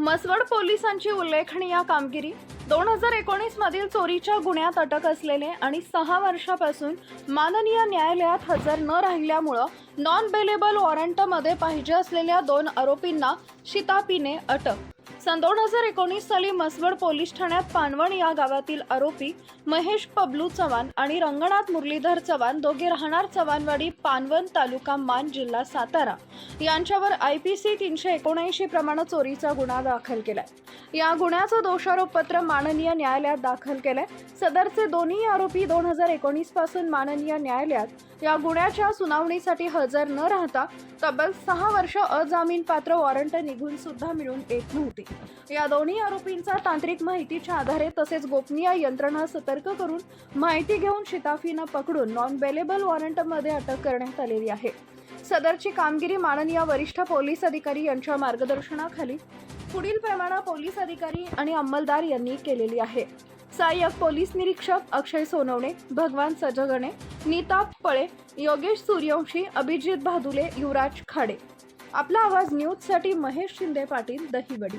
मसवड पोलिसांची उल्लेखनीय कामगिरी. दोन हजार एकोणीस मधील चोरीच्या गुन्ह्यात अटक असलेले आणि सहा वर्षापासून माननीय न्यायालयात हजर न राहिल्यामुळं नॉन बेलेबल वॉरंटमध्ये पाहिजे असलेल्या दोन आरोपींना शितापीने अटक. सन दोन हजार एकोणीस साली मसवड पोलीस ठाण्यात पानवण या गावातील आरोपी महेश पबलू चव्हाण आणि रंगनाथ मुरलीधर चव्हाण दोघे राहणार चव्हाणवाडी पानवण तालुका मान जिल्हा सातारा. यांच्यावर आय पी सी तीनशे एकोणऐंशी प्रमाणे चोरीचा गुन्हा दाखल केलाय. या गुन्ह्याचं दोषारोपपत्र माननीय न्यायालयात दाखल केलंय. सदरचे दोन्ही आरोपी दोन हजार एकोणीसपासून माननीय न्यायालयात या गुन्ह्याच्या सुनावणीसाठी हजर न राहता तब्बल सहा वर्ष अजामीन पात्र वॉरंट निघून सुद्धा मिळून येत नव्हती. या दोन्ही आरोपींचा तांत्रिक माहितीच्या आधारे तसेच गोपनीय यंत्रणा सतर्क करून माहिती घेऊन शिताफीनं पकडून नॉन बेलेबल वॉरंटमध्ये अटक करण्यात आलेली आहे. सदरची कामगिरी माननीय वरिष्ठ पोलीस अधिकारी यांच्या मार्गदर्शनाखाली पुढील प्रमाणा पोलीस अधिकारी आणि अंमलदार यांनी केलेली आहे. सहाय्यक पोलीस निरीक्षक अक्षय सोनवणे भगवान सजगणे नीता पळे योगेश सूर्यवंशी अभिजित भादुले युवराज खाडे. आपला आवाज न्यूजसाठी महेश शिंदे पाटील दहिवडी.